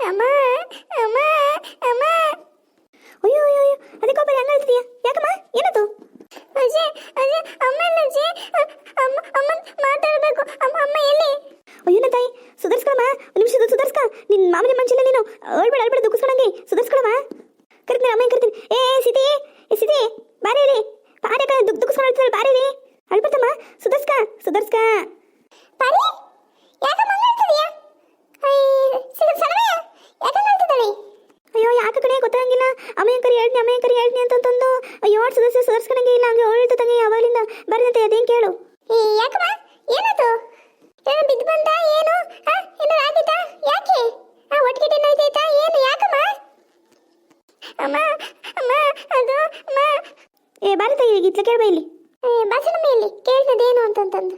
ಅಮ್ಮ ಅಮ್ಮ ಅಮ್ಮ. ಅಯ್ಯೋ ಅಯ್ಯೋ ಅಯ್ಯೋ ಅದಕ್ಕೆ ಯಾಕಮ್ಮ ಏನದು? ಅಜ್ಜಿ ಅಜ್ಜಿ ಅಮ್ಮ ಅಜ್ಜಿ. ಅಮ್ಮ ಅಮ್ಮ ಮಾತಾಡಬೇಕು. ಅಮ್ಮ ಅಮ್ಮ ಎಲ್ಲಿ? ಅಯ್ಯೋ ನನ್ನ ತಾಯಿ ಒಂದು ನಿಮಿಷ ಸುಧಾರಿಸ್ಕ. ನಿನ್ನ ಮಾಮೂಲಿ ಮನುಷ್ಯಲ್ಲ ನೀನು? ಅಳ್ಬೇಡ ಅಳ್ಬೇಡ ದುಃಖಿಸ್ಕೊಳಂಗೆ ಸುಧಾರಿಸ್ಕೊಳಮ್ಮ. ಅಮ್ಮ ಕರಿತೀನಿ. ಏ ಏ, ಸಿಟಿ ಏ ಸಿಟಿ ಬಾರಿ ಇಲ್ಲಿ ಪಾರ್ಯಕ ದುಃಖ ದುಃಖಸ್ಕೊಂಡು ಬಾರಿ ಇಲ್ಲಿ ಅಳ್ಬರ್ತಮ್ಮ ಸುಧಾರಿಸ್ಕ ಸುಧಾರಿಸ್ಕ ಪಾರಿ ಯಾಕಮ್ಮ ಮಾತಾಡ್ತಿದ್ಯಾ ಅಯ್ಯ ಸಿಗು ಸಲವೇ ಯಾಕೆ ಮಾತಾಡ್ತಿದ್ದಾಳೆ ಅಯ್ಯೋ ಯಾಕೆ ಕಡೆ ಗೊತ್ತಾಗಂಗಿಲ್ಲ ಅಮ್ಮಯ್ಯ ಕರಿ ಹೇಳ್ನಿ ಅಮ್ಮಯ್ಯ ಕರಿ ಹೇಳ್ನಿ ಅಂತಂದು ಅಯ್ಯೋ ಸುಧಾರಿಸಿ ಸುಧಾರಿಸ್ಕೊಳಂಗೆ ಇಲ್ಲ ಹಂಗೆ ಹೇಳ್ತಾ ತಂಗೆ ಬರದಂತೆ ಅದೇನು ಕೇಳು. ಯಾಕಮ್ಮ? ಏನಾಯ್ತು? ಏನೋ ಬಿದ್ದು ಬಂದ? ಏನು? ಹಾ ಏನು ಆಗಿತ್ತಾ ಯಾಕೆ? ಆ ಒಟ್ಟಿಗೆ ಏನಾಯ್ತಾಯ್ತಾ ಏನು ಯಾಕಮ್ಮ? ಅಮ್ಮ ಅಮ್ಮ ಅದು ಅಮ್ಮ. ಏ ಬಾರಿ ಈಗ ಇತ್ಲ ಕೇಳ್ಬ ಇಲ್ಲಿ. ಬಸನಮ್ಮ ಇಲ್ಲಿ. ಕೇಳ್ತದೇನು ಅಂತಂತಂದು.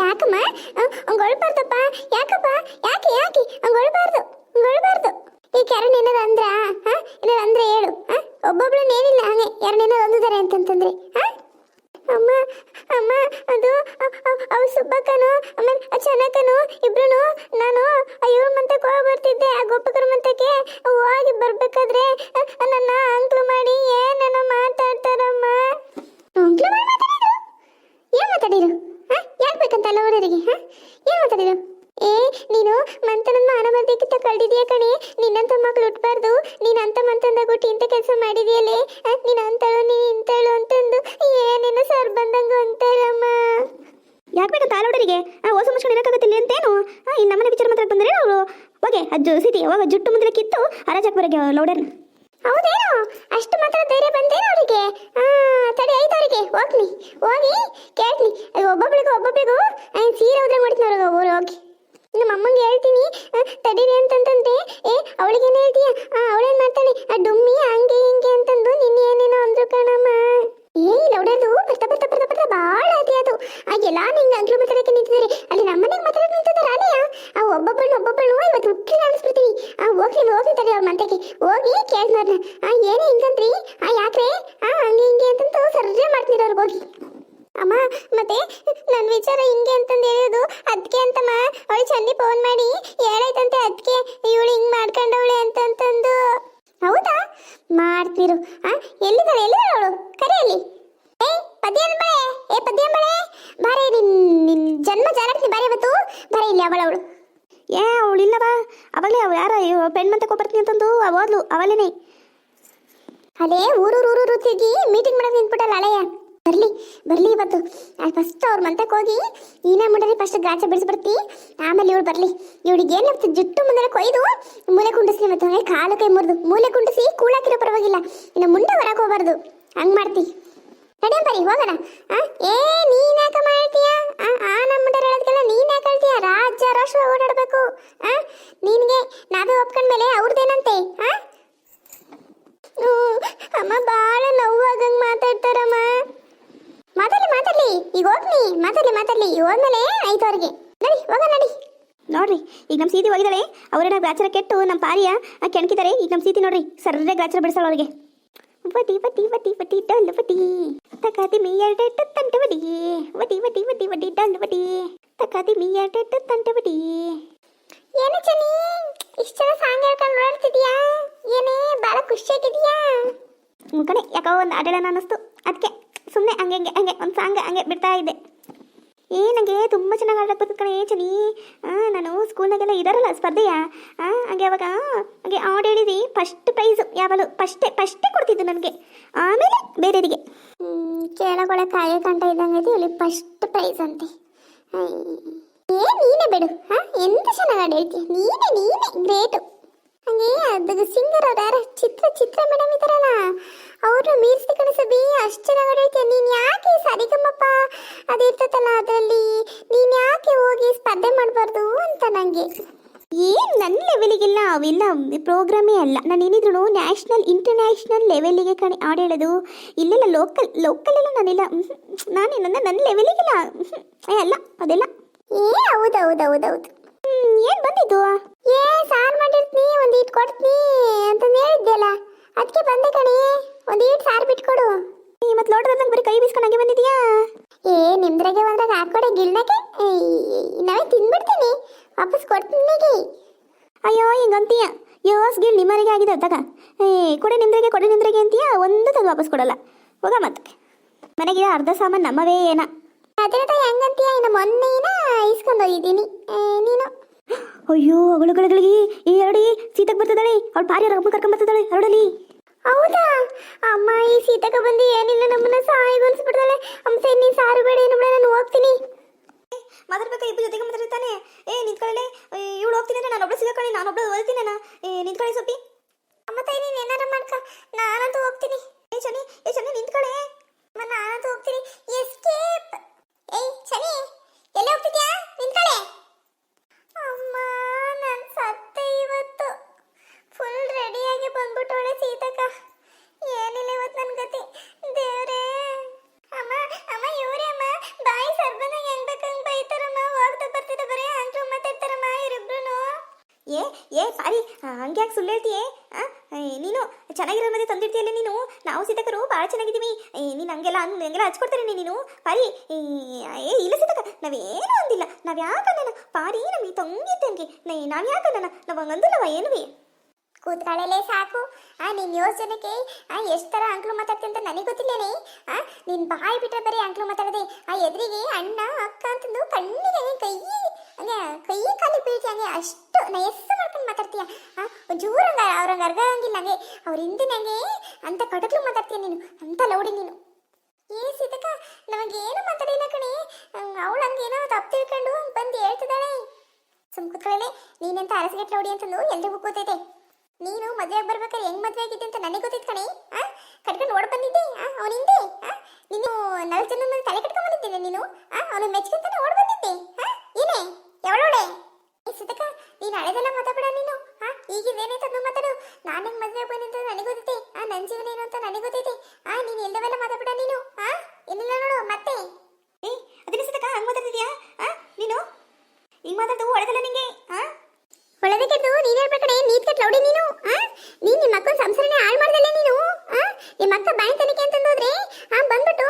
ಯಾಕಮ್ಮ? ಹಂಗೆ ಒಳ್ಬಾರ್ದಪ್ಪ ಯಾಕಪ್ಪ? ಯಾಕೆ ಯಾಕೆ? ಗೊಳ್ಬಾರ್ದು ಗೊಳ್ಬಾರ್ದು ಈ ಕೆರನ್ ಏನಾರ ಅಂದ್ರ? ಹಾ ಏನಾರ ಅಂದ್ರೆ ಹೇಳು. ಒಬ್ಬೊಬ್ಳನ್ನ ಏನಿಲ್ಲ ಹಂಗೆ. ಎರಡು ಏನಾದ್ರು ಒಂದಿದ್ದಾರೆ ಅಂತಂತಂದ್ರೆ. ಅಮ್ಮ ಅಮ್ಮ, ಅದು ಅವ ಸುಬ್ಬಕ್ಕನು, ಆಮೇಲೆ ಚೆನ್ನಕ್ಕನು ಇಬ್ರು ನಾನು ಇವ್ರ ಮಂತಕ್ಕೆ ಹೋಗಿ ಬರ್ತಿದ್ದೆ, ಆ ಗೋಪಕರ ಮಂತಕ್ಕೆ ಹೋಗಿ ಬರ್ಬೇಕಾದ್ರೆ ನನ್ನ ಅಂಕ್ಲು ಮಾಡಿ ಏನೇನೋ ಮಾತಾಡ್ತಾರಮ್ಮ. ಅಂಕ್ಲು ಮಾಡಿ ಮಾತಾಡಿದ್ರು? ಏನು ಯಾಕೆ ಬೇಕಂತ ಅಲ್ಲ ಊರರಿಗೆ ಹಾ? ಏನ್ ಮಾತಾಡಿರು ಏ ನೀನು ಮಂತನ ಮಾನವರ್ಧಕ್ಕಿಂತ ಕಳ್ದಿದ್ಯಾ ಕಣೆ? ನಿನ್ನಂತ ಮಕ್ಳು ಹುಟ್ಬಾರ್ದು. ನೀನ್ ಅಂತ ಮಂತಂದಾಗುಟ್ಟು ಇಂಥ ಕೆಲಸ ಮಾಡಿದ್ಯಲ್ಲೇ? ನೀನು ಅಂತಳು ನೀನ್ ಇಂತಳು ಅಂತಂದು. ಏನೇನು ಸರ್ ಬಂದಂಗ ಅಂತಾರಮ್ಮ. ಯಾಕೆ ಆಲೋಡರಿಗೆ ಆ ಹೊಸ ಮುಚ್ಕೊಂಡು ಇರೋಕ್ಕಾಗತ್ತಿಲ್ಲ ಅಂತೇನು? ಇನ್ನು ನಮ್ಮನೆ ವಿಚಾರ ಮಾತ್ರ ಬಂದ್ರೆ ಅವರು? ಹೋಗೆ ಅಜ್ಜು ಸಿಟಿ ಅವಾಗ ಜುಟ್ಟು ಮುಂದೆ ಕಿತ್ತು. ಅರಾಜಕ್ಕೆ ಬರಗೆ ಲೌಡರ್ನ ಹೌದೇನೋ? ಅಷ್ಟು ಮಾತ್ರ ಧೈರ್ಯ ಬಂದೇನೋ ಅವರಿಗೆ? ಆ ತಡಿ ಆಯ್ತು ಅವರಿಗೆ ಹೋಗ್ಲಿ. ಹೋಗಿ ಕೇಳ್ತೀನಿ. ಒಬ್ಬೊಬ್ಳಿಗೂ ಒಬ್ಬೊಬ್ರಿಗೂ ಸೀರೆ ಹೋದ್ರೆ ಮಾಡ್ತೀನಿ ಅವ್ರಿಗೆ ಊರು ಹೋಗಿ. ನಮ್ಮ ಅಮ್ಮಂಗೆ ಹೇಳ್ತೀನಿ. ತಡೀರಿ ಅಂತಂತಂತೆ ಏ ಅವಳಿಗೇನು ಹೇಳ್ತೀಯ? ಅವಳೇನು ಮಾಡ್ತಾಳೆ? ಆ, ಡುಮ್ಮಿ ಹಂಗೆ, ಹಿಂಗೆ ಅಂತಂದು ನಿನ್ನೆ ಏನೇನೋ ಅಂದ್ರು ಕಣಮ್ಮ. ಏ, ಇಲ್ಲ ಹೊಡೆದು ಬರ್ತಾ ಬರ್ತಾ ಬರ್ತಾ ಬರ್ತಾ ಭಾಳ ಅದೇ ಅದು. ಆ ಎಲ್ಲ ನಿಂಗೆ ಅಂಗ್ಲು ಮಾತಾಡಕ್ಕೆ ನಿಂತಿದ್ದಾರೆ. ಅಲ್ಲಿ ನಮ್ಮನೆಗೆ ಮಾತಾಡಕ್ಕೆ ನಿಂತಿದ್ದಾರೆ ಅಲ್ಲೇ ಆ ಒಬ್ಬೊಬ್ಬಳು ಒಬ್ಬೊಬ್ಬಳು ಇವತ್ತು ಹುಟ್ಟಿ ಅನಿಸ್ಬಿಡ್ತೀನಿ ಆ, ಹೋಗ್ಲಿ ಹೋಗ್ಲಿ ತಡಿ ಅವ್ರ ಮಂತಕ್ಕೆ ಹೋಗಿ ಕೇಳ್ನವ್ರನ್ನ ಆ ಏನೇ ಹಿಂಗಂದ್ರಿ ಆ ಯಾಕ್ರೆ ಆ ಹಂಗೆ ಹಿಂಗೆ ಅಂತಂದು ಸರ್ರೆ ಮಾಡ್ತಿದ್ರು ಅವ್ರಿಗೆ ಹೋಗಿ ಅಮ್ಮ ಮತ್ತೆ ನನ್ನ ವಿಚಾರ ಹಿಂಗೆ ಅಂತಂದು ಹೇಳೋದು ಅದಕ್ಕೆ ಅಂತಮ್ಮ ಅವಳು ಚಂದಿ ಫೋನ್ ಮಾಡಿ ಹೇಳೈತಂತೆ ಅದಕ್ಕೆ ಇವಳು ಹಿಂಗೆ ಮಾಡ್ಕೊಂಡವಳೆ ಅಂತಂತಂದು ಹೌದಾ ಮಾಡ್ತಿರು ಆ, ಎಲ್ಲಿದ್ದಾಳೆ? ಎಲ್ಲಿದ್ದಾಳೆ ಅವಳು? ಕರೆಯಲ್ಲಿ. ಏ ಪದ್ಯಂಬಳೆ ಏ ಪದ್ಯಂಬಳೆ ಬಾರೆ, ನಿನ್ ನಿನ್ ಜನ್ಮ ಜಾಲಕ್ತಿ ಬಾರೆ ಇವತ್ತು. ಬಾರೆ, ಇಲ್ಲಿ ಅವಳ, ಅವಳು. ಏ ಅವಳಿಲ್ಲವಾ ಅವಳೇ ಅವ ಯಾರ ಪೆಣ್ಮಂತಕ್ಕೆ ಬರ್ತೀನಿ ಅಂತಂದು ಹೋದ್ಲು ಅವಲೇನೆ ಅದೇ ಊರು ಊರು ತಿರುಗಿ ಮೀಟಿಂಗ್ ಮಾಡಕ್ಕೆ ನಿಂತ್ಬಿಟ್ಟಲ್ಲ ಅಳೆಯ ಬರ್ಲಿ ಬರ್ಲಿ ಇವತ್ತು. ಫಸ್ಟ್ ಅವ್ರ ಮಂತಕ್ಕೆ ಹೋಗಿ ಈನ ಮುಂಡರಿ ಫಸ್ಟ್ ಗಾಚ ಬಿಡಿಸ್ಬಿಡ್ತಿ. ಆಮೇಲೆ ಇವಳು ಬರ್ಲಿ. ಇವಳಿಗೆ ಏನು ಜುಟ್ಟು ಮುಂದೆ ಕೊಯ್ದು ಮೂಲೆ ಕುಂಡಿಸ್ಲಿ ಮತ್ತೆ ಹಂಗೆ ಕಾಲು ಕೈ ಮುರಿದು. ಮೂಲೆ ಕುಂಡಿಸಿ ಕೂಳಾಕಿರೋ ಪರವಾಗಿಲ್ಲ. ಇನ್ನು ಮುಂದೆ ಹೊರಗೆ ಹೋಗ್ಬಾರ್ದು. ಹಂಗ್ ಮಾಡ್ತಿ. ನಡಿಯಂ ಬರಿ ಹೋಗೋಣ. ಏ, ನೀನ್ ಯಾಕೆ ಮಾಡ್ತೀಯ? ಆ ನಮ್ಮ ಹೇಳೋದಕ್ಕೆಲ್ಲ ನೀನ್ ಯಾಕೆ ಹೇಳ್ತೀಯ? ರಾಜ್ಯ, ರಾಷ್ಟ್ರ ಓಡಾಡಬೇಕು. ಆ? ನಿನ್ಗೆ ನಾವೇ ಒಪ್ಕೊಂಡ್ಮೇಲೆ ಅವ್ರದ್ದೇನಂತೆ ಅಮ್ಮ ಬಾಳ ನೋವಾಗಂಗ್ ಮಾತಾಡ್ತಾರಮ್ಮ ಮಾತಾಡ್ಲಿ ಮಾತಾಡ್ಲಿ ಈಗ ಹೋಗ್ನಿ ಮಾತಾಡ್ಲಿ ಮಾತಾಡ್ಲಿ. ಹೋದ್ಮೇಲೆ ಆಯ್ತು ಅವ್ರಿಗೆ. ನಡಿ ಹೋಗ ನಡಿ. ನೋಡ್ರಿ ಈಗ ನಮ್ಮ ಸೀತಿ ಹೋಗಿದ್ದಾಳೆ ಅವರನ್ನ ಗ್ರಾಚಾರ ಕೆಟ್ಟು ನಮ್ಮ ಪಾರಿಯ ಕೆಣಕಿದಾರೆ. ಕೆಣಕಿದ್ದಾರೆ ಈಗ ನಮ್ಮ ಸೀತಿ ನೋಡ್ರಿ ಸರ್ರೆ ಗ್ರಾಚಾರ ಬಿಡಿಸೋಳು ಅವ್ರಿಗೆ ವಟಿ ವಟಿ ವಟಿ ವಟಿ ಡೊಳ್ಳು ವಟಿ ತಕಾತಿ ಮೀ ಎರಡೆಟ್ಟು ತಂಟೆ ವಟಿ ವಟಿ ವಟಿ ವಟಿ ವಟಿ ಡೊಳ್ಳು ವಟಿ ತಕಾತಿ ಮೀ ಎರಡೆಟ್ಟು ತಂಟೆ ವಟಿ ಏನು ಚನಿ ಇಷ್ಟ ಜನ ಸಾಂಗ್ ಹೇಳ್ಕೊಂಡು ನೋಡ್ತಿದ್ಯಾ ಏನೇ ಬಾಳ ಖುಷಿಯಾಗಿದೆಯಾ ಕಣೆ ಯಾಕೋ ಒಂದು ಆಡೋಣ ಅನ್ನಿಸ್ತು. ಅದಕ್ಕೆ ಸುಮ್ಮನೆ ಹಂಗೆ ಹಂಗೆ ಹಂಗೆ, ಒಂದು ಸಾಂಗ್ ಹಂಗೆ ಬಿಡ್ತಾ ಇದ್ದೆ. ಏ ನನಗೆ ತುಂಬ ಚೆನ್ನಾಗಿ ಆಡಕ್ಕೆ ಬರ್ತದೆ ಕಣೆ ಚನಿ ನಾನು ಸ್ಕೂಲ್ನಾಗೆಲ್ಲ ಇದಾರಲ್ಲ ಸ್ಪರ್ಧೆಯ? ಹಂಗೆ ಅವಾಗ, ಹಂಗೆ ಆಡ್ ಹೇಳಿದಿ ಫಸ್ಟ್ ಪ್ರೈಸು ಯಾವಾಗಲೂ ಫಸ್ಟೇ ಫಸ್ಟೇ ಕೊಡ್ತಿದ್ದು ನನಗೆ. ಆಮೇಲೆ ಬೇರೆಯವರಿಗೆ ಕೇಳಗೊಳ ಕಾಯ ಕಂಡ ಇದ್ದಂಗೆ ಇಲ್ಲಿ ಫಸ್ಟ್ ಪ್ರೈಸ್ ಅಂತೆ. ಏ, ನೀನೇ ಬಿಡು ಹಾ ಎಂತ ಚೆನ್ನಾಗಿ ಹಾಡು ಹೇಳ್ತೀಯ? ನೀನೇ ನೀನೇ ಗ್ರೇಟು ಹಂಗೆ ಅದು ಸಿಂಗರ್ ಅವ್ರು ಯಾರ? ಚಿತ್ರ ಚಿತ್ರ ಮೇಡಮ್ ಇದಾರಲ್ಲ ಅವರು ಮೀರ್ಸಿ ಕಳಿಸಬಿ ಅಷ್ಟು ಚೆನ್ನಾಗಿ ಹಾಡು ಹೇಳ್ತೀಯ ನೀನು ಯಾಕೆ ಸರಿಗಮ್ಮಪ್ಪ ಅದು ಅದರಲ್ಲಿ ನೀನು ಯಾಕೆ ಹೋಗಿ ಸ್ಪರ್ಧೆ ಮಾಡಬಾರ್ದು ಅಂತ ನನಗೆ ಏನು ನನ್ನ ಲೆವೆಲಿಗೆಲ್ಲ ಅವೆಲ್ಲ ಪ್ರೋಗ್ರಾಮೇ ಅಲ್ಲ. ನಾನು ಏನಿದ್ರು ನ್ಯಾಷನಲ್ ಇಂಟರ್ನ್ಯಾಷನಲ್ ಲೆವೆಲಿಗೆ ಕಣೆ ಹಾಡು ಹೇಳೋದು. ಇಲ್ಲೆಲ್ಲ ಲೋಕಲ್ ಲೋಕಲೆಲ್ಲ ನಾನೆಲ್ಲ. ನಾನೇ ನನ್ನ ನನ್ನ ಲೆವೆಲಿಗೆಲ್ಲ ಏ ಅಲ್ಲ ಅದೆಲ್ಲ. ಏ ಹೌದು ಏನು ಬಂದಿದ್ದು? ಏ ಸಾರು ಮಾಡಿರ್ತೀನಿ ಒಂದು ಕೊಡ್ತೀನಿ ಅಂತಂದು ಹೇಳಿದ್ದೆಲ್ಲ ಅದಕ್ಕೆ ಬಂದೆ ಕಣಿ ಒಂದೀಟ್ ಇಟ್ ಸಾರು ಬಿಟ್ಕೊಡು. ನೀ ಮತ್ತೆ ಲೋಟದ ಬರೀ ಕೈ ಬೀಸ್ಕೊಂಡು ಹಂಗೆ ಬಂದಿದ್ಯಾ? ಏ ನಿಮ್ದ್ರಾಗೆ ಒಂದ್ರಾಗ ಹಾಕೊಡೆ ಗಿಲ್ನಕ್ಕೆ ನಾವೇ ತಿಂದ್ಬಿಡ್ತೀನಿ ವಾಪಸ್ ಕೊಡ್ತೀನಿ ಅಯ್ಯೋ ಹಿಂಗಂತೀಯ? ಯೋಸ್ಗಿಲ್ ನಿಮ್ಮನೆಗೆ ಆಗಿದೆ ತಗ. ಏ ಕೊಡೆ ನಿಮ್ದ್ರಾಗೆ ಕೊಡೆ ನಿಮ್ದ್ರಾಗೆ ಅಂತೀಯ? ಒಂದು ತಂದು ವಾಪಸ್ ಕೊಡಲ್ಲ. ಹೋಗ ಮತ್ತೆ. ಮನೆಗೆ ಅರ್ಧ ಸಾಮಾನು ನಮ್ಮವೇ ಏನ? ಅದನ್ನ ಹೆಂಗಂತೀಯ? ಇನ್ನು ಮೊನ್ನೆನ ಇಸ್ಕೊಂಡೋಗಿದ್ದೀನಿ ನೀನು? ಅಯ್ಯೋ ಅಗಳುಗಳಿಗೆ ಈ ಎರಡಿ ಸೀತಕ್ ಬರ್ತದಳೆ. ಅವಳು ಭಾರಿ ರಮ್ಮ ಕರ್ಕೊಂಡ್ ಬರ್ತದಳೆ ಹೊರಡಲಿ ಹೌದಾ? ಅಮ್ಮ ಈ ಸೀತಕ ಬಂದು ಏನಿಲ್ಲ ನಮ್ಮನ್ನ ಸಾಯಿಗೊನ್ಸ್ಬಿಡ್ತಾಳೆ ಅಮ್ಮ ಸರಿ ನೀನ್ ಸಾರು ಬೇಡ ಏನು ಬೇಡ ನಾನು ಹೋಗ್ತೀನಿ. ಮಾತಾಡ್ಬೇಕಾ ಇಬ್ಬರು ಜೊತೆಗೆ ಮಾತಾಡ್ತಾನೆ. ಏ ನಿಂತ್ಕೊಳ್ಳೆ. ಇವಳು ಹೋಗ್ತೀನಿ ಅಂದ್ರೆ ನಾನು ಒಬ್ಳು ಸಿಗಕೊಳ್ಳಿ ನಾನು ಒಬ್ಬಳು ಓದ್ತೀನಿ ಏ ನಿಂತ್ಕೊಳ್ಳಿ ಸೊಪ್ಪಿ. ಅಮ್ಮ ತಾಯಿ ನೀನು ಏನಾರ ಮಾಡ್ಕ. ನಾನಂತೂ ಹೋಗ್ತೀನಿ. ಏ ಶನಿ ಏ ಶನಿ ನಿಂತ್ಕೊಳ್ಳೆ. ಅಮ್ಮ ನಾನಂತೂ ಹೋಗ್ತೀನಿ. ಎಸ್ಕೇಪ್ ಏಯ್ ಶನಿ ಎಲ್ಲಿ ಹೋಗ್ತಿದ್ಯಾ ನಿಂತ್ಕೊಳ್ಳೆ ಅಮ್ಮ ನಾನು ಸತ್ತೆ ಇವತ್ತು ಫುಲ್ ರೆಡಿಯಾಗಿ ಬಂದ್ಬಿಟ್ಟವಳೆ ಸೀತಕ್ಕ ಏನಿಲ್ಲ ಇವತ್ತು ನನ್ನ ಗತಿ ದೇವ್ರೇ ಅಮ್ಮ ಅಮ್ಮ ಇವ್ರೇ ಅಮ್ಮ ಬಾಯಿ ಸರ್ಬಂದ ಹೆಂಗ್ ಬೇಕಂಗ್ ಬೈತಾರಮ್ಮ ಹೋಗ್ತಾ ಬರ್ತಿದ್ದ ಬರೀ ಹಂಗೆ ಮಾತಾಡ್ತಾರಮ್ಮ ಇವರಿಬ್ರು ಏ ಏ ಪಾರಿ ಹಂಗೆ ಯಾಕೆ ಸುಳ್ಳು ಹೇಳ್ತೀಯೇ? ನೀನು ಚೆನ್ನಾಗಿರೋ ಮಧ್ಯೆ ತಂದಿರ್ತೀಯಲ್ಲ ನೀನು? ನಾವು ಸೀತಕರು ಭಾಳ ಚೆನ್ನಾಗಿದ್ದೀವಿ. ನೀನು ಹಂಗೆಲ್ಲ ಹಂಗೆಲ್ಲ ಹಚ್ಕೊಡ್ತಾರೆ ನೀನು? ಪಾರಿ ಏ ಇಲ್ಲ ಸೀತಕ ನಾವೇನು ಅಂದಿಲ್ಲ. ನಾವು ಯಾಕನ್ನ ಪಾರಿ ನಮಗೆ ತಂಗಿದ್ದಂಗೆ ನಾವು ಯಾಕನ್ನ ನಾವು ಹಂಗಂದಿಲ್ಲವ ಏನು ಬಿ ಕೂತ್ಕೊಳ್ಳಲೇ ಸಾಕು. ಆ, ನಿನ್ ಯೋಚನೆಗೆ, ಆ, ಎಷ್ಟು ಥರ ಅಂಕ್ಲು ಮಾತಾಡ್ತೀನಿ ಅಂತ ನನಗೆ ಗೊತ್ತಿಲ್ಲೇನೆ. ಆ, ನಿನ್ ಬಾಯಿ ಬಿಟ್ಟರೆ ಬರೀ ಅಂಕ್ಲು ಮಾತಾಡದೆ, ಆ ಎದುರಿಗೆ ಅಣ್ಣ, ಅಕ್ಕ ಅಂತಂದು ಕಣ್ಣಿಗೆ ಕೈ ಹಂಗೆ ಕೈ ಕಾಲಿ ಬೀಳ್ತಿ ಹಂಗೆ ಅಷ್ಟು ನಯಸ್ಸು ಮಾಡ್ಕೊಂಡು ಮಾತಾಡ್ತೀಯ. ಅರ್ಗಂಗಿಲ್ಲ ಅವ್ರಂಗೆ ಅರ್ಗ ಹಂಗಿಲ್ಲ ಹಂಗೆ ಅವ್ರ ಹಿಂದಿನಂಗೆ ಅಂತ ಕಟಕ್ಲು ಮಾತಾಡ್ತೀಯ ನೀನು. ಅಂತ ಲೌಡಿ ನೀನು. ಏ, ಸೀತಕ್ಕ, ನಮಗೇನು ಮಾತಾಡಿಲ್ಲ ಕಣೆ. ಅವಳು ಹಂಗೇನೋ ತಪ್ಪು ತಿಳ್ಕೊಂಡು ಬಂದು ಹೇಳ್ತಿದ್ದಾಳೆ. ಸುಮ್ ಕುತ್ಕೊಳ್ಳೆ ನೀನಂತ ಅರಸಗೆಟ್ ಲೌಡಿ ಅಂತಂದು ಎಲ್ರಿಗೂ ಗೊತ್ತೈತೆ. ನೀನು ಮದುವೆಗೆ ಬರ್ಬೇಕಾದ್ರೆ ಹೆಂಗ್ ಮದುವೆ ಆಗಿದ್ದೆ ಅಂತ ನನಗೆ ಗೊತ್ತಿತ್ತು ಕಣೆ. ಆ, ಕಟ್ಕೊಂಡು ಓಡ್ ಬಂದಿದ್ದೆ. ಆ, ಅವನ ಹಿಂದೆ. ಆ, ನೀನು ನಾಲ್ಕು ಜನ ತಲೆ ಕಟ್ಕೊಂಡ್ ಬಂದಿದ್ದೇನೆ ನೀನು? ಆ, ಅವನು ಮೆಚ್ಕೊಂತಾನೆ ಓಡ್ ಬಂದಿದ್ದೆ. ಆ ಸುತಕ ನೀನು ಹಳೆದೆಲ್ಲ ಮಾತಾಡ ನೀನು. ಆ ಈಗಿಂದೇನೈತೆ ಅದನ್ನ ಮಾತಾಡು. ನಾನು ಹೆಂಗ್ ಮದುವೆ ಬಂದಿದ್ದು ನನಗೆ ಗೊತ್ತೈತೆ. ಆ ನನ್ನ ಜೀವನ ಏನು ಅಂತ ನನಗೆ ಗೊತ್ತೈತೆ. ಆ, ನೀನು ಇಲ್ದವೆಲ್ಲ ಮಾತಾಡ ನೀನು. ಆ ಏನಿಲ್ಲ ನೋಡು, ಮತ್ತೆ. ಏ, ಅದನ್ನ ಸಿದ್ದಕ್ಕ ಹಂಗೆ ಮಾತಾಡ್ತಿದ್ಯಾ? ಆ, ನೀನು? ಹಿಂಗೆ ಮಾತಾಡ್ತು ಒಳ್ಳೆದಲ್ಲ ನಿಂಗೆ. ಆ? ಒಳ್ಳೆದಕ್ಕೆದ್ದು ನೀನ್ ಹೇಳ್ಬೇಕಡೆ ನೀತ್ ಕಟ್ ಲೌಡಿ ನೀನು. ಆ, ನೀನ್ ನಿಮ್ಮ ಅಕ್ಕನ ಸಂಸಾರನೇ ಹಾಳು ಮಾಡ್ದಲ್ಲ ನೀನು. ಆ ನಿಮ್ಮ ಅಕ್ಕ ಬಾಯಿ ತನಿಕೆ ಅಂತಂದೋದ್ರೆ ಆ, ಬಂದ್ಬಿಟ್ಟು,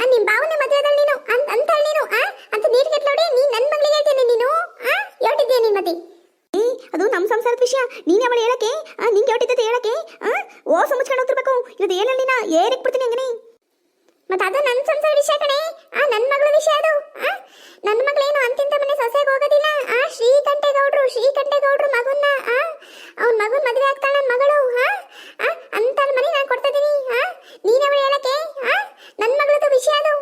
ಆ, ನಿಮ್ ಭಾವನೆ ಮದುವೆದಲ್ಲಿ ನೀನು. ಅಂತ ನೀನು. ಆ, ಅಂತ ನೀರ್ ಕೆಟ್ಟ ಲೌಡಿ ನೀನ್ ನನ್ ಮಗಳಿಗೆ ಹೇಳ್ತೇನೆ ನೀನು ಆ ಹೇಳ್ತಿದ್ಯಾ ನಿನ್ ಮತಿ ಏ ಅದು ನಮ್ಮ ಸಂಸಾರದ ವಿಷಯ. ನೀನೇ ಅವಳು ಹೇಳಕ್ಕೆ? ನಿಂಗೆ ಹೊಟ್ಟಿದ್ದೆ ಹೇಳಕ್ಕೆ? ಓ ಮುಚ್ಕೊಂಡು ಹೋಗ್ತಿರ್ಬೇಕು. ಇದು ಏನ ನೀನ ಏರಿಕ್ ಬಿಡ್ತೀನಿ ಹಂಗನೇ ಮತ್ತೆ ಅದು ನನ್ನ ಸಂಸಾರ ವಿಷಯ ಕಣೆ. ಆ ನನ್ನ ಮಗಳ ವಿಷಯ ಅದು. ನನ್ನ ಮಗಳೇನು ಅಂತಿಂತ ಮನೆ ಸೊಸೆಗೆ ಹೋಗೋದಿಲ್ಲ. ಆ, ಶ್ರೀಕಂಠೇಗೌಡ್ರು ಶ್ರೀಕಂಠೇಗೌಡ್ರು ಮಗನ್ನ, ಆ, ಅವ್ನ ಮಗನ್ ಮದುವೆ ಆಗ್ತಾಳ ನನ್ನ ಮಗಳು. ಆ ಅಂತ ಮನೆ ನಾನು ಕೊಡ್ತಾ ಇದೀನಿ ಆ, ನೀನೇ ಹೇಳಕ್ಕೆ ಆ ನನ್ನ ಮಗಳದು ವಿಷಯ ಅದು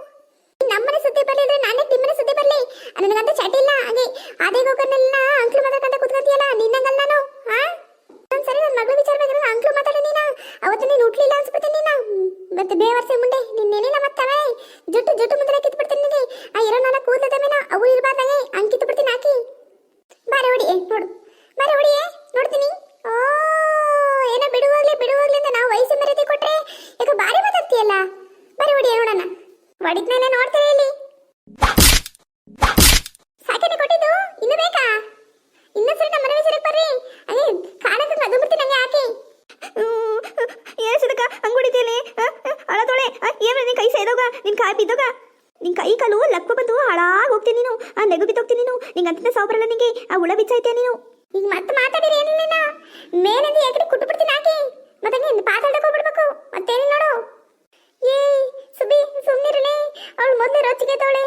ನಮ್ಮನೆ ಸುದ್ದಿ ಬರ್ಲಿದ್ರೆ ನಾನೇ ನಿಮ್ಮನೆ ಸುದ್ದಿ ಬರ್ಲಿ ನನಗಂತ ಚಟ ಇಲ್ಲ ಹಾಗೆ ಅದೇ ಹೋಗೋನೆಲ್ಲ ಅಂಕ್ಲು ಮಾತಾಡ್ಕೊಂತ ಕೂತ್ಕೊಂತೀಯಲ್ಲ ನಿನ್ನಂಗಲ್ಲ ನಾನು ಆ ಒಂದ್ಸರಿ ನನ್ನ ಮಗಳ ವಿಚಾರ ಬೇಕಾದ್ರೆ ಅಂಕ್ಲು ಮಾತಾಡಿ ನೀನ ಅವತ್ತು ನೀನು ಹುಟ್ಲಿಲ್ಲ ಅನ್ಸ್ಬಿಡ್ತೀನಿ ನೀನ ಮತ್ತೆ ಬೇವರ್ಸೆ ಮುಂದೆ ನಿನ್ನೇನಿಲ್ಲ ಮತ್ತವೆ ಜುಟ್ಟು ಜುಟ್ಟು ಮುಂದೆ ಕಿತ್ಬಿಡ್ತೀನಿ ನಿನಗೆ ಆ ಇರೋ ನಾಲ್ಕು ಕೂದಲದ ಮೇಲೆ ಅವು ಇರಬಾರ್ದಾಗೆ ಹಂಗೆ ಕಿತ್ಬಿಡ್ತೀನಿ ಹಾಕಿ ಬಾರೆ ಹೊಡಿ ಏ, ನೋಡು ಬಾರೆ ಹೊಡಿ ಏ, ನೋಡ್ತೀನಿ ಓ ಏನೋ ಬಿಡುವಾಗ್ಲಿ ಬಿಡುವಾಗ್ಲಿ ಅಂತ ನಾವು ವಯಸ್ಸು ಮರ್ಯಾದೆ ಕೊಟ್ರೆ ಯಾಕೆ ಬಾರಿ ಮಾತಾಡ್ತೀಯಲ್ಲ ಬಾರೆ ಹೊಡಿ ಏ, ನೋಡೋಣ ಹೊಡಿದ್ಮೇಲೆ ನೋಡ್ತೀರಿ ಇಲ್ಲಿ ಸಾಕನೆ ಕೊಟ್ಟಿದ್ದು ಇನ್ನು ಬೇಕಾ ಇನ್ನೊಂದು ಸರಿ ನಮ್ಮ ಮನೆ ವಿಚಾರಕ್ಕೆ ಬರ್ರಿ ಅದೇ ಕಾಲಕ್ಕೆ ಮದ್ದು ಬಿಡ್ತೀನಿ ಹಂಗೆ ಹಾಕಿ ಏನ್ ಸದಕ ಹಂಗ್ ಹೊಡಿತೀಯಲೇ ಅಳದೊಳೆ ಏನ್ ನಿನ್ ಕೈ ಸೇದೋಗ ನಿನ್ ಕಾಯಿ ಬಿದ್ದೋಗ? ನಿನ್ ಕೈ ಕಾಲು ಲಕ್ಕ ಬಂದು ಹಾಳಾಗಿ ಹೋಗ್ತೀನಿ ನೀನು. ಆ ನೆಗು ಬಿದ್ದೋಗ್ತೀನಿ ನೀನು. ನಿಂಗೆ ಅಂತ ಸಾವು ನಿಂಗೆ. ಆ ಹುಳ ಬಿಚ್ಚೈತೆ ನೀನು? ಈಗ ಮತ್ತೆ ಮಾತಾಡಿರಿ, ಏನಿಲ್ಲ ಮೇಲಿಂದ ಯಾಕೆ ಕುಟ್ಟು ಬಿಡ್ತೀನಿ ಹಾಕಿ ಮತ್ತೆ ನೀನು ಪಾತಾಡಕ್ಕೆ ಹೋಗ್ಬಿಡ್ಬೇಕು ಮತ್ತೇನಿಲ್ಲ ನೋಡು ಏ ಸುಬಿ ಸುಮ್ಮನಿರಲಿ ಅವಳು ಮೊದಲೇ ರೊಚ್ಚಿಗೆ ತವಳೆ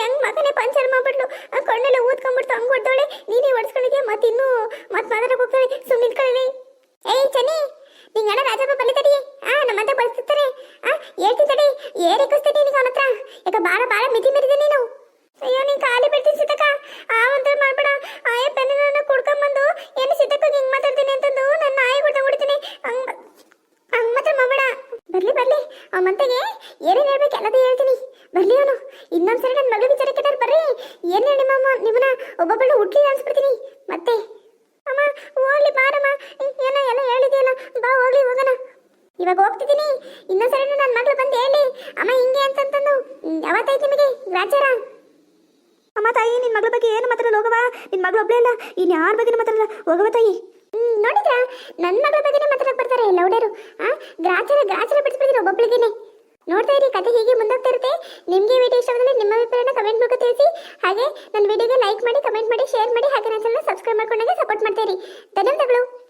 ಹೆಂಗ್ ಮಗನೇ ಪಂಚರ್ ಮಾಡ್ಬಿಟ್ಲು ಆ ಕಣ್ಣೆಲ್ಲ ಊದ್ಕೊಂಡ್ಬಿಡ್ತು ಹಂಗ್ ಹೊಡ್ದವಳೆ ನೀನೇ ಹೊಡ್ಸ್ಕೊಂಡಿದ್ಯಾ ಮತ್ತೆ ಇನ್ನೂ ಮತ್ತೆ ಮಾತಾಡಕ್ಕೆ ಹೋಗ್ತಾಳೆ ಸುಮ್ಮನೆ ನಿಂತ್ಕೊಳ್ಳಿ ಏಯ್ ಚನ್ನಿ ನಿಂಗೆ ಅಣ್ಣ ರಾಜಪ್ಪ ಬಲ್ಲಿತಡಿ ಆ ನಮ್ಮಂತ ಬಳಸ್ತಿರ್ತಾರೆ ಆ ಹೇಳ್ತಿದ್ದಡಿ ಏರಿಕಿಸ್ತೀನಿ ನಿನಗೆ ಅವನ ಹತ್ರ ಯಾಕ ಬಾಳ ಬಾಳ ಮಿತಿ ಮೀರಿದೆ ನೀನು. ಅಯ್ಯೋ, ನೀನ್ ಖಾಲಿ ಬಿಡ್ತೀನಿ ಸಿತಕ ಆ ಒಂಥರ ಮಾಡ್ಬೇಡ. ಆಯ ಪೆನ್ನ ಕುಡ್ಕೊಂಬಂದು ಏನು ಸಿತಕ್ಕ ಹಿಂಗ್ ಮಾತಾಡ್ತೀನಿ ಅಂತಂದು ನನ್ನ ನಾಯಿ ಹೊಡ್ದ ಹೊಡಿತೀನಿ ಹಂಗ್ ಹಂಗ್ ಮಾತ್ರ ಮಾಡಬೇಡ. ಬರ್ಲಿ ಬರ್ಲಿ. ಆ ಮಂತೆಗೆ ಏನೇನ್ ಹೇಳ್ಬೇಕು ಎಲ್ಲದೂ ಹೇಳ್ತೀನಿ. ಬರ್ಲಿ ಅವನು. ಇನ್ನೊಂದ್ಸರಿ ನನ್ನ ಮಗಳು ವಿಚಾರಕ್ಕೆ ಇದ್ದಾರೆ ಬರ್ರಿ. ಏನ್ ಹೇಳಿ ಮಾಮ, ನಿಮ್ಮನ್ನ? ಒಬ್ಬೊಬ್ಬಳು ಹುಟ್ಲಿ ಅನ್ಸ್ಬಿಡ್ತೀನಿ. ಮತ್ತೆ? ಅಮ್ಮ, ಹೋಗ್ಲಿ ಬಾರಮ್ಮ. ಏನೋ ಎಲ್ಲ ಹೇಳಿದೆಯಲ್ಲ? ಬಾ, ಹೋಗ್ಲಿ, ಹೋಗೋಣ. ಇವಾಗ ಹೋಗ್ತಿದ್ದೀನಿ ಇನ್ನೊಂದ್ಸರಿ ನನ್ನ ಮಗಳು ಬಂದು ಹೇಳಿ ಅಮ್ಮ ಹಿಂಗೆ ಅಂತಂತಂದು ಯಾವತ್ತಾಯ್ತು ನಿಮಗೆ ಗ್ರಾಚಾರ ಅಮ್ಮ ತಾಯಿ ನಿನ್ ಮಗಳ ಬಗ್ಗೆ ಏನು ಮಾತಾಡಲ್ಲ ಹೋಗವ ನಿನ್ ಮಗಳು ಒಬ್ಳೇ ಅಲ್ಲ, ಇನ್ ಯಾರ ಬಗ್ಗೆ ಮಾತಾಡಲ್ಲ. ಹೋಗವ ತಾಯಿ. ನೋಡಿದ್ರ? ನನ್ನ ಮಗಳ ಬಗ್ಗೆನೇ ಮಾತಾಡಕ್ ಬರ್ತಾರೆ, ಲೌಡರು. ಆ, ಗ್ರಾಚರ, ಗ್ರಾಚಾರ ಬಿಡಿಸ್ಬಿಡ್ತೀನಿ ಒಬ್ಬೊಬ್ಳಿಗೆನೆ. ನೋಡ್ತಾ ಇರಿ, ಕತೆ ಹೀಗೆ ಮುಂದೋಗ್ತಾ ಇರುತ್ತೆ. ನಿಮಗೆ ವಿಡಿಯೋ ಇಷ್ಟವಾದರೆ ನಿಮ್ಮ ಅಭಿಪ್ರಾಯನ ಕಮೆಂಟ್ ಮೂಲಕ ತಿಳಿಸಿ. ಹಾಗೆ ನನ್ನ ವಿಡಿಯೋಗೆ ಲೈಕ್ ಮಾಡಿ ಕಮೆಂಟ್ ಮಾಡಿ ಶೇರ್ ಮಾಡಿ, ಹಾಗೆ ನನ್ನ ಸಬ್ಸ್ಕ್ರೈಬ್ ಮಾಡ್ಕೊಂಡಾಗ ಸಪೋರ್ಟ್ ಮಾಡ್ತಾ ಇರಿ. ಧನ್ಯವಾದಗಳು.